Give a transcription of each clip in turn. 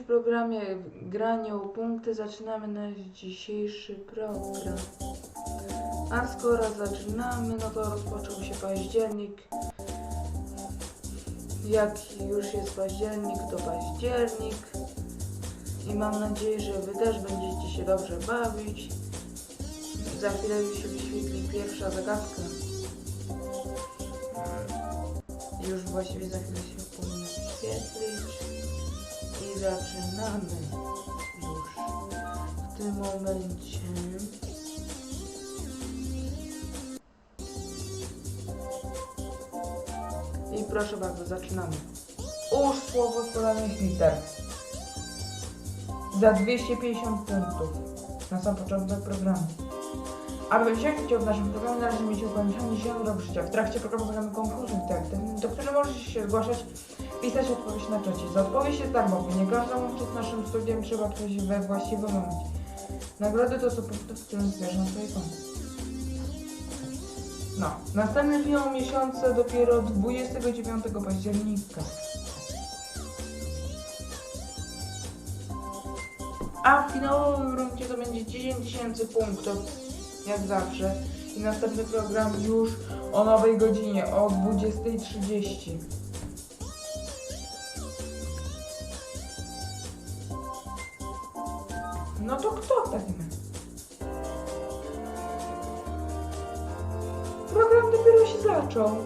programie Granie o punkty zaczynamy nasz dzisiejszy program. A skoro zaczynamy, no to rozpoczął się październik. Jak już jest październik, to październik. I mam nadzieję, że Wy też będziecie się dobrze bawić. Za chwilę już się wyświetli pierwsza zagadka. Już właściwie za chwilę się powinna wyświetlić. I zaczynamy już w tym momencie. I proszę bardzo, zaczynamy. Ułóż słowo z podanych liter. Za 250 punktów. Na sam początek programu. Aby wziąć udział w naszym programie należy mieć ukończony 10 rok życia. W trakcie programu mamy konkurs interaktywny, do którego możesz się zgłaszać, pisać odpowiedź na czacie. Za odpowiedź jest darmowy. Nie każdemu przed naszym studiem trzeba odpowiedzieć we właściwym momencie. Nagrody to są punkty, w którym zbierzą swoje konto. No, następny film miesiące dopiero 29 października. A w finałowym rundzie to będzie 10 tysięcy punktów, jak zawsze. I następny program już o nowej godzinie, o 20.30. No to kto w? Program dopiero się zaczął.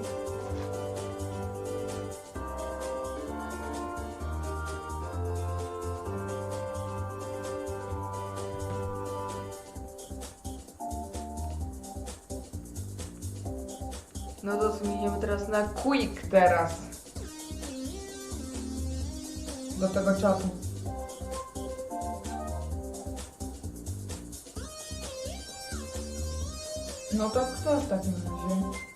Na quick teraz. Do tego czatu. No to kto w takim razie?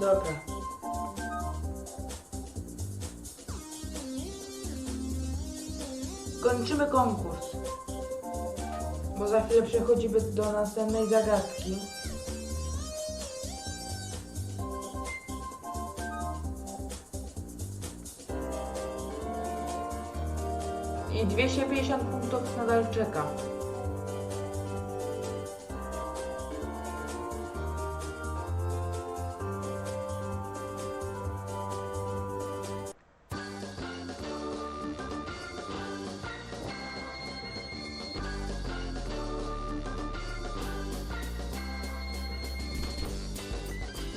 Dobra. Kończymy konkurs. Bo za chwilę przechodzimy do następnej zagadki. I 250 punktów nadal czeka.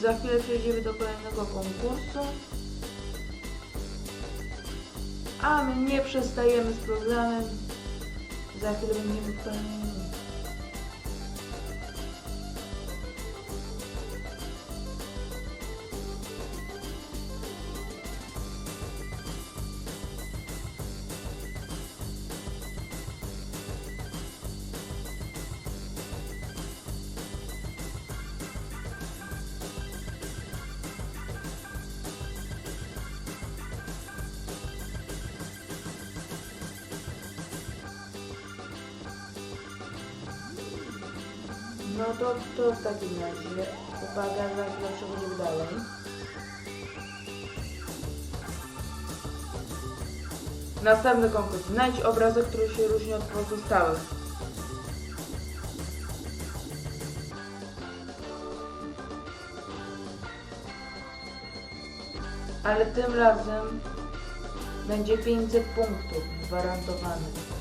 Za chwilę przejdziemy do kolejnego konkursu. A my nie przestajemy z programem. Za chwilę będziemy w kolejnym. No to, to w takim razie. Uwaga, za chwilę przechodzimy dalej. Następny konkurs. Znajdź obrazek, który się różni od pozostałych. Ale tym razem będzie 500 punktów gwarantowanych.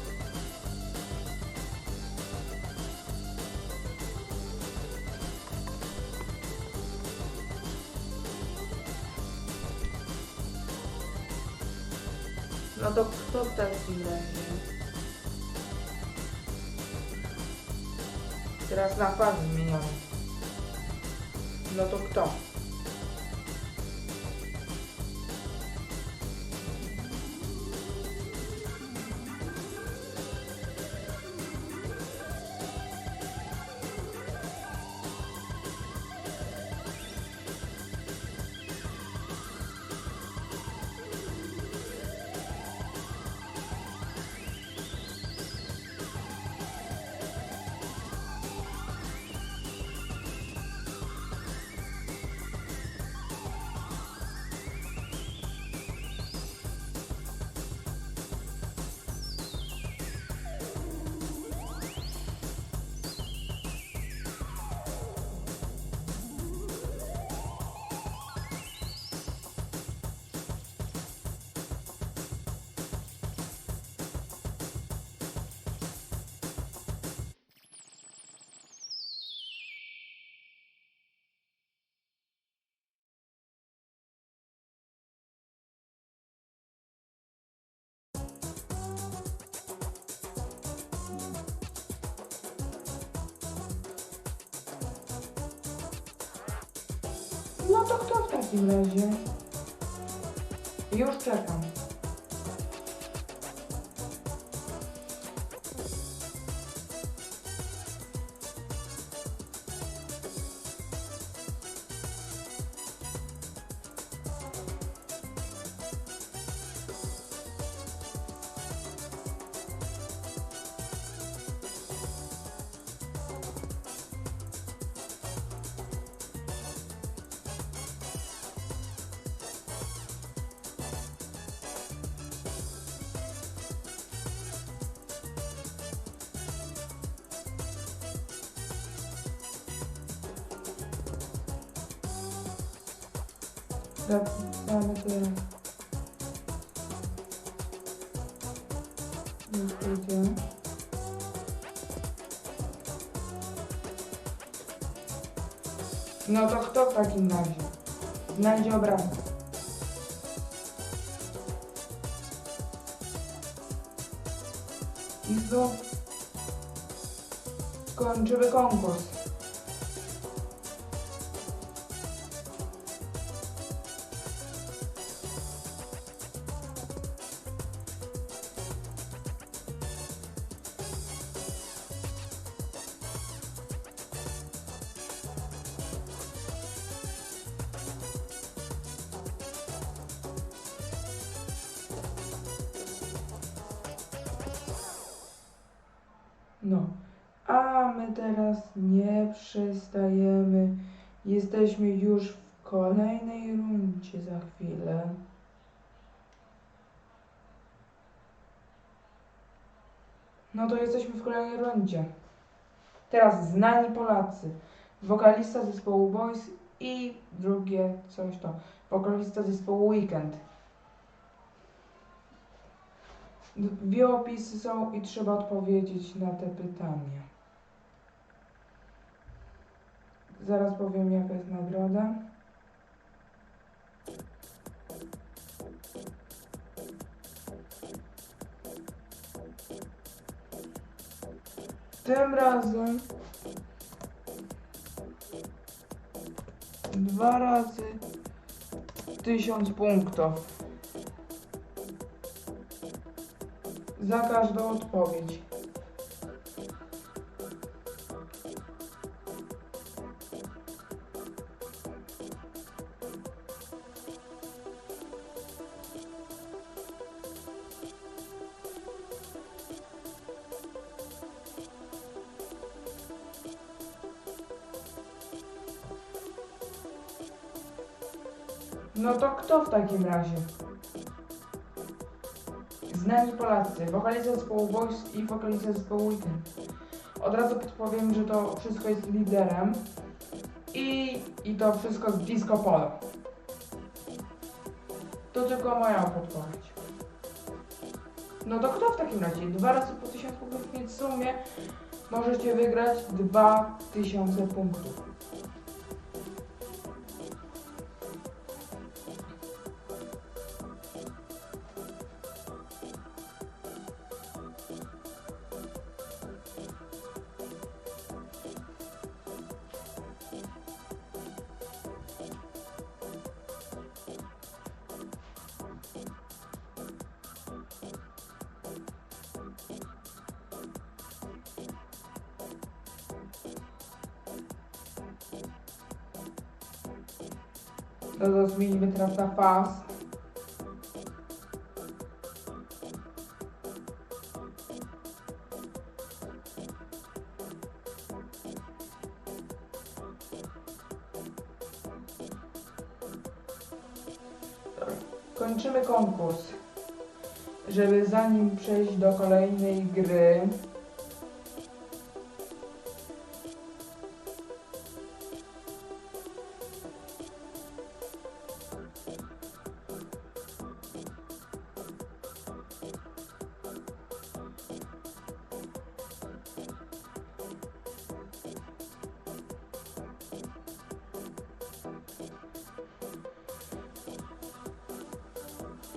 No to kto tak leży? Teraz na pas zmieniamy. No to kto? To kto w takim razie? Już czekam. Już pójdzie. No to kto w takim razie? Znajdzie obrazek. I znów kończymy konkurs. No, a my teraz nie przestajemy. Jesteśmy już w kolejnej rundzie za chwilę. No to jesteśmy w kolejnej rundzie. Teraz znani Polacy. Wokalista zespołu Boys i drugie coś to. Wokalista zespołu Weekend. Dwie opisy są i trzeba odpowiedzieć na te pytania. Zaraz powiem jaka jest nagroda. Tym razem dwa razy tysiąc punktów. Za każdą odpowiedź. No to kto w takim razie? Znani Polacy, wokalista zespołu Voice i wokalista zespołu Weekend. Od razu podpowiem, że to wszystko jest liderem i, i to wszystko z Disco Polo. To tylko moja podpowiedź. No to kto w takim razie? Dwa razy po 1000 punktów, więc w sumie możecie wygrać 2000 punktów. To zmienimy teraz na pas. Dobra. Kończymy konkurs. Żeby zanim przejść do kolejnej gry,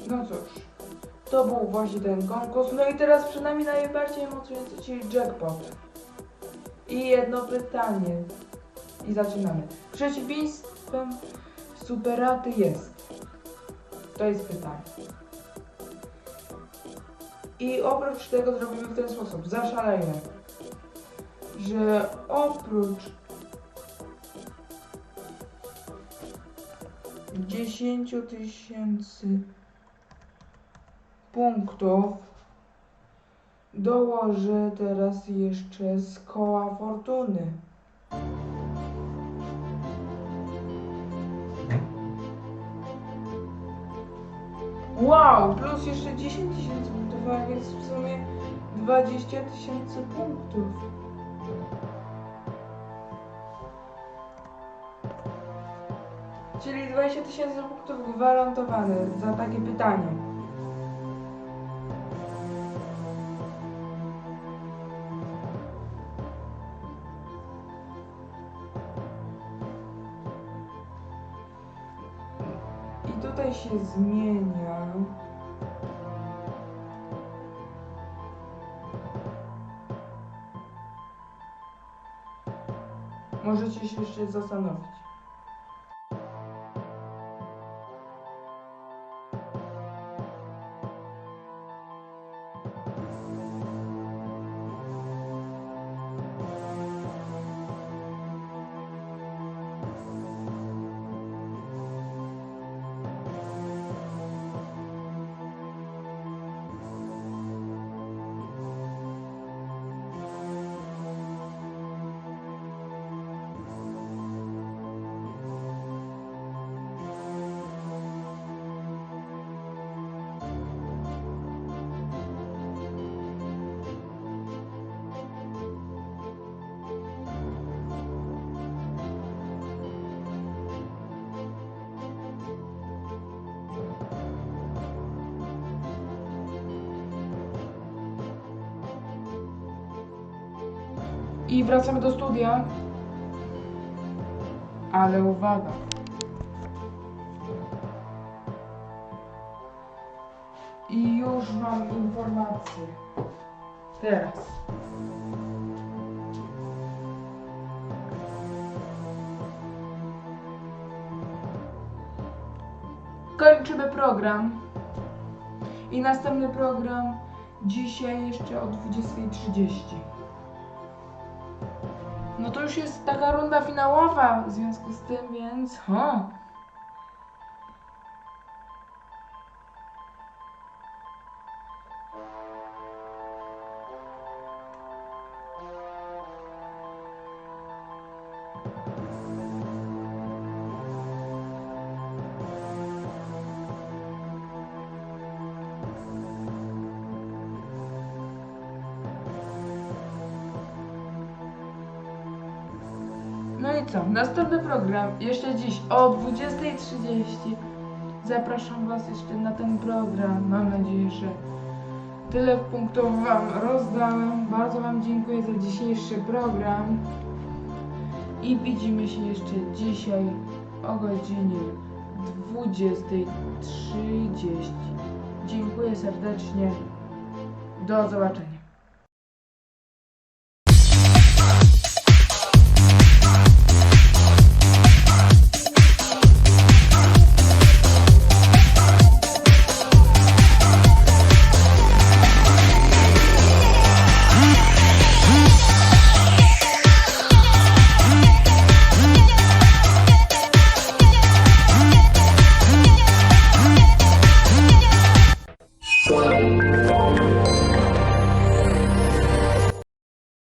No cóż, to był właśnie ten konkurs. No i teraz przed nami najbardziej emocjonujący, czyli jackpot. I jedno pytanie. I zaczynamy. Przeciwieństwem superaty jest. To jest pytanie. I oprócz tego zrobimy w ten sposób. Zaszalejmy. Że oprócz 10 tysięcy punktów dołożę teraz jeszcze z koła fortuny. Wow, plus jeszcze 10 tysięcy punktów, więc w sumie 20 tysięcy punktów. Czyli 20 tysięcy punktów gwarantowane za takie pytanie. Się zmienia. Możecie się jeszcze zastanowić. I wracamy do studia. Ale uwaga. I już mam informację. Teraz. Kończymy program. I następny program dzisiaj jeszcze o 20.30. No to już jest taka runda finałowa w związku z tym, więc. Ho. No i co? Następny program jeszcze dziś o 20.30. Zapraszam Was jeszcze na ten program. Mam nadzieję, że tyle punktów Wam rozdałem. Bardzo Wam dziękuję za dzisiejszy program. I widzimy się jeszcze dzisiaj o godzinie 20.30. Dziękuję serdecznie. Do zobaczenia.